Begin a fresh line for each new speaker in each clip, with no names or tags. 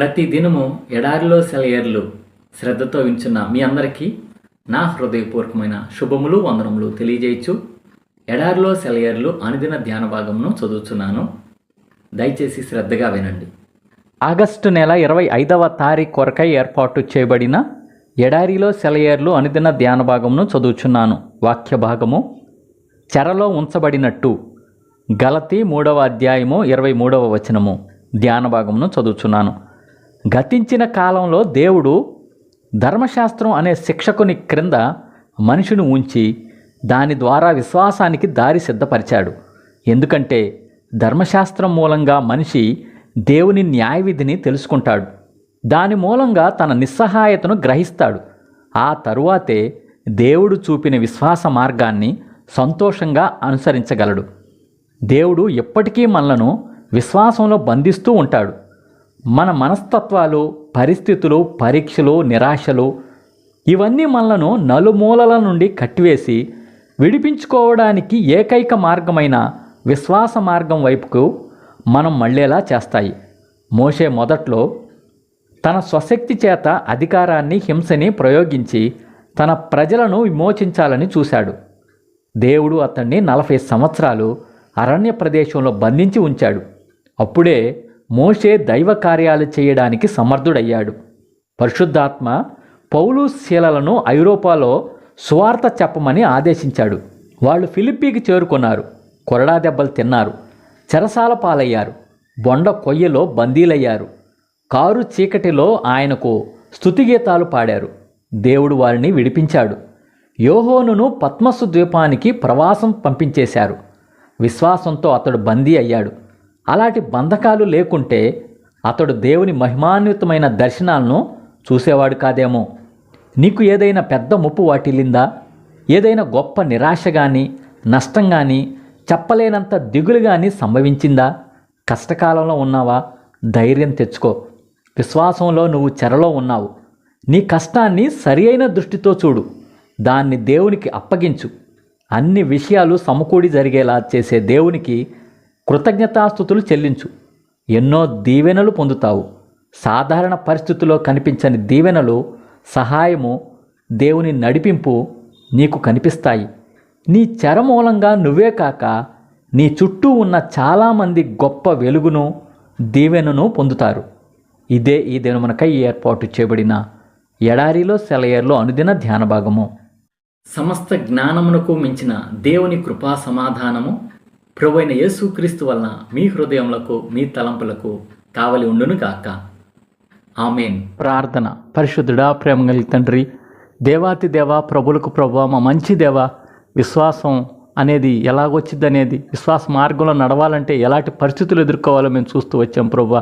ప్రతి దినము ఎడారిలో సెలయర్లు శ్రద్ధతో వించున్న మీ అందరికీ నా హృదయపూర్వకమైన శుభములు వందనములు తెలియజేయచ్చు. ఎడారిలో సెలయర్లు అనుదిన ధ్యాన భాగమును చదువుతున్నాను దయచేసి శ్రద్ధగా వినండి.
ఆగస్టు నెల ఇరవై ఐదవ తారీఖు కొరకై ఏర్పాటు చేయబడిన ఎడారిలో సెలయేర్లు అనుదిన ధ్యాన భాగమును చదువుచున్నాను. వాక్య భాగము చెరలో ఉంచబడినట్టు గలతి మూడవ అధ్యాయము ఇరవై మూడవ వచనము ధ్యాన భాగమును చదువుచున్నాను. గతించిన కాలంలో దేవుడు ధర్మశాస్త్రం అనే శిక్షకుని క్రింద మనిషిని ఉంచి దాని ద్వారా విశ్వాసానికి దారి సిద్ధపరిచాడు. ఎందుకంటే ధర్మశాస్త్రం మూలంగా మనిషి దేవుని న్యాయవిధిని తెలుసుకుంటాడు. దాని మూలంగా తన నిస్సహాయతను గ్రహిస్తాడు. ఆ తరువాతే దేవుడు చూపిన విశ్వాస మార్గాన్ని సంతోషంగా అనుసరించగలడు. దేవుడు ఎప్పటికీ మనలను విశ్వాసంలో బంధిస్తూ ఉంటాడు. మన మనస్తత్వాలు పరిస్థితులు పరీక్షలు నిరాశలు ఇవన్నీ మనలను నలుమూలల నుండి కట్టివేసి విడిపించుకోవడానికి ఏకైక మార్గమైన విశ్వాస మార్గం వైపుకు మనం మళ్ళేలా చేస్తాయి. మోషే మొదట్లో తన స్వశక్తి చేత అధికారాన్ని హింసని ప్రయోగించి తన ప్రజలను విమోచించాలని చూశాడు. దేవుడు అతన్ని నలభై సంవత్సరాలు అరణ్య ప్రదేశంలో బంధించి ఉంచాడు. అప్పుడే మోషే దైవ కార్యాలు చేయడానికి సమర్థుడయ్యాడు. పరిశుద్ధాత్మ పౌలు శీలలను ఐరోపాలో సువార్త చెప్పమని ఆదేశించాడు. వాళ్ళు ఫిలిప్పీకి చేరుకున్నారు. కొరడా దెబ్బలు తిన్నారు. చెరసాల పాలయ్యారు. బొండ కొయ్యలో బందీలయ్యారు. కారు చీకటిలో ఆయనకు స్తుతిగీతాలు పాడారు. దేవుడు వారిని విడిపించాడు. యోహోనును పద్మసు ద్వీపానికి ప్రవాసం పంపించేశారు. విశ్వాసంతో అతడు బందీ అయ్యాడు. అలాంటి బంధకాలు లేకుంటే అతడు దేవుని మహిమాన్వితమైన దర్శనాలను చూసేవాడు కాదేమో. నీకు ఏదైనా పెద్ద ముప్పు వాటిల్లిందా? ఏదైనా గొప్ప నిరాశ కానీ నష్టం కానీ చెప్పలేనంత దిగులు కానీ సంభవించిందా? కష్టకాలంలో ఉన్నావా? ధైర్యం తెచ్చుకో. విశ్వాసంలో నువ్వు చెరలో ఉన్నావు. నీ కష్టాన్ని సరి అయిన దృష్టితో చూడు. దాన్ని దేవునికి అప్పగించు. అన్ని విషయాలు సమకూడి జరిగేలా చేసే దేవునికి కృతజ్ఞతాస్థుతులు చెల్లించు. ఎన్నో దీవెనలు పొందుతావు. సాధారణ పరిస్థితుల్లో కనిపించని దీవెనలు సహాయము దేవుని నడిపింపు నీకు కనిపిస్తాయి. నీ చరమూలంగా నువ్వే కాక నీ చుట్టూ ఉన్న చాలామంది గొప్ప వెలుగును దీవెనను పొందుతారు. ఇదే ఈ దినమునకై ఏర్పాటు చేయబడిన ఎడారిలో సెలయర్లో అనుదిన ధ్యాన భాగము
సమస్త జ్ఞానమునకు మించిన దేవుని కృపా సమాధానము ప్రభువైన యేసుక్రీస్తు వలన మీ హృదయములకు మీ తలంపులకు కావలి ఉండును గాక. ఆమెన్.
ప్రార్థన. పరిశుద్ధుడా ప్రేమ కలిగి తండ్రి దేవాతి దేవ ప్రభులకు ప్రభు మా మంచి దేవ విశ్వాసం అనేది ఎలాగొచ్చింది అనేది విశ్వాస మార్గంలో నడవాలంటే ఎలాంటి పరిస్థితులు ఎదుర్కోవాలో మేము చూస్తూ వచ్చాం ప్రభు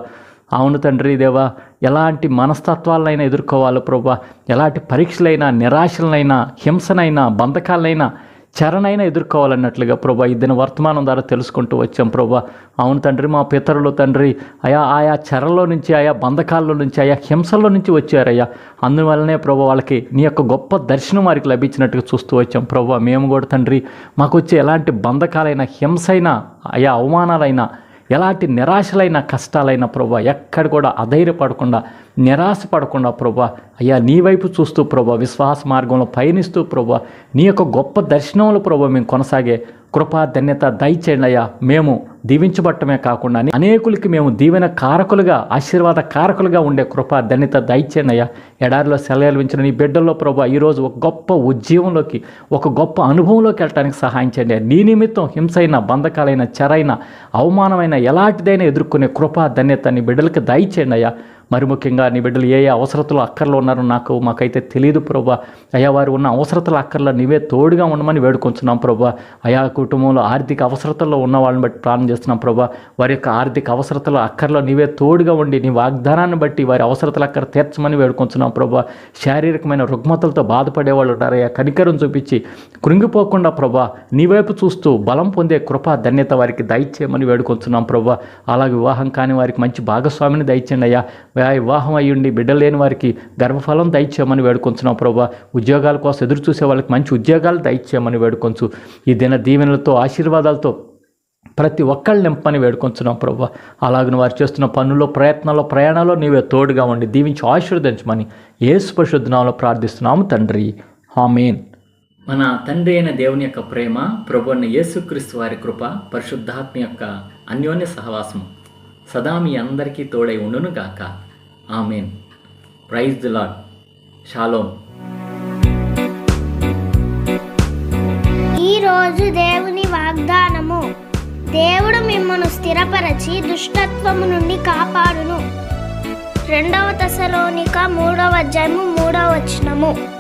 అవును తండ్రి దేవా ఎలాంటి మనస్తత్వాలైనా ఎదుర్కోవాలో ప్రభా ఎలాంటి పరీక్షలైనా నిరాశలైనా హింసనైనా బంధకాలైనా చరణైనా ఎదుర్కోవాలన్నట్లుగా ప్రభా ఇద్దరిని వర్తమానం ద్వారా తెలుసుకుంటూ వచ్చాం ప్రభా. అవును తండ్రి మా పితరులు తండ్రి ఆయా ఆయా చెరలో నుంచి ఆయా బంధకాల్లో నుంచి ఆయా హింసల్లో నుంచి వచ్చారయ్యా. అందువల్లనే ప్రభా వాళ్ళకి నీ యొక్క గొప్ప దర్శనం వారికి లభించినట్టుగా చూస్తూ వచ్చాం ప్రభా. మేము కూడా తండ్రి మాకు వచ్చే ఎలాంటి బంధకాలైనా హింసైనా ఆయా అవమానాలైనా ఎలాంటి నిరాశలైన కష్టాలైన ప్రభా ఎక్కడ కూడా అధైర్యపడకుండా నిరాశ పడకుండా ప్రభా అయ్యా నీ వైపు చూస్తూ ప్రభా విశ్వాస మార్గంలో పయనిస్తూ ప్రభా నీ యొక్క గొప్ప దర్శనంలో ప్రభా మేము కొనసాగే కృపా ధన్యత దయచేయండి అయ్యా. మేము దీవించబట్టమే కాకుండా అనేకులకి మేము దీవెన కారకులుగా ఆశీర్వాద కారకులుగా ఉండే కృపా ధన్యత దయచేయండి అయ్యా. ఎడారిలో సెలవులు ఇచ్చిన నీ బిడ్డల్లో ప్రభా ఈరోజు ఒక గొప్ప ఉద్యమంలోకి ఒక గొప్ప అనుభవంలోకి వెళ్ళడానికి సహాయం చేయండి నీ నిమిత్తం హింసైన బంధకాలైన చెరైన అవమానమైన ఎలాంటిదైనా ఎదుర్కొనే కృపా ధన్యత నీ బిడ్డలకి దయచేయండి అయ్యా. మరి ముఖ్యంగా నీ బిడ్డలు ఏ ఏ అవసరతలు అక్కర్లో ఉన్నారో నాకు మాకైతే తెలియదు ప్రభా. అయా వారు ఉన్న అవసరతల అక్కర్లో నీవే తోడుగా ఉండమని వేడుకొంచున్నాం ప్రభా. అయా కుటుంబంలో ఆర్థిక అవసరతల్లో ఉన్న వాళ్ళని బట్టి ప్లాన్ చేస్తున్నాం ప్రభా. వారి యొక్క ఆర్థిక అవసరతలు అక్కర్లో నీవే తోడుగా ఉండి నీ వాగ్దానాన్ని బట్టి వారి అవసరతలు అక్కర తీర్చమని వేడుకొంచున్నాం ప్రభా. శారీరకమైన రుగ్మతలతో బాధపడే వాళ్ళు ఉంటారయ్యా కనికరం చూపించి కృంగిపోకుండా ప్రభా నీ వైపు చూస్తూ బలం పొందే కృప ధన్యత వారికి దయచేయమని వేడుకొంచున్నాం ప్రభా. అలాగే వివాహం కాని వారికి మంచి భాగస్వామిని దయచేయండి అయ్యా. వివాహం అయ్యుండి బిడ్డ లేని వారికి గర్భఫలం దయచేయమని వేడుకొంచున్నాం ప్రభా. ఉద్యోగాల కోసం ఎదురు చూసే వాళ్ళకి మంచి ఉద్యోగాలు దయచేయమని వేడుకొంచు. ఈ దిన దీవెనలతో ఆశీర్వాదాలతో ప్రతి ఒక్కళ్ళు నింపని వేడుకొంచున్నాం ప్రభు. అలాగని వారు చేస్తున్న పనుల్లో ప్రయత్నాల్లో ప్రయాణాల్లో నీవే తోడుగా ఉండి దీవించి ఆశీర్వదించమని ఏసు పరిశుద్ధనామలో ప్రార్థిస్తున్నాము తండ్రి. ఆమేన్.
మన తండ్రి అయిన దేవుని యొక్క ప్రేమ ప్రభు యేసుక్రీస్తు వారి కృప పరిశుద్ధాత్మ యొక్క అన్యోన్య సహవాసం సదా మీ అందరికీ తోడై ఉండును గాక amen. Praise the lord shalom
ఈరోజు దేవుని వాగ్దానము. దేవుడు మిమ్మను స్థిరపరచి దుష్టత్వము నుండి కాపాడును. రెండవ దశలోనిక మూడవ అధ్యాయము మూడవ వచనము.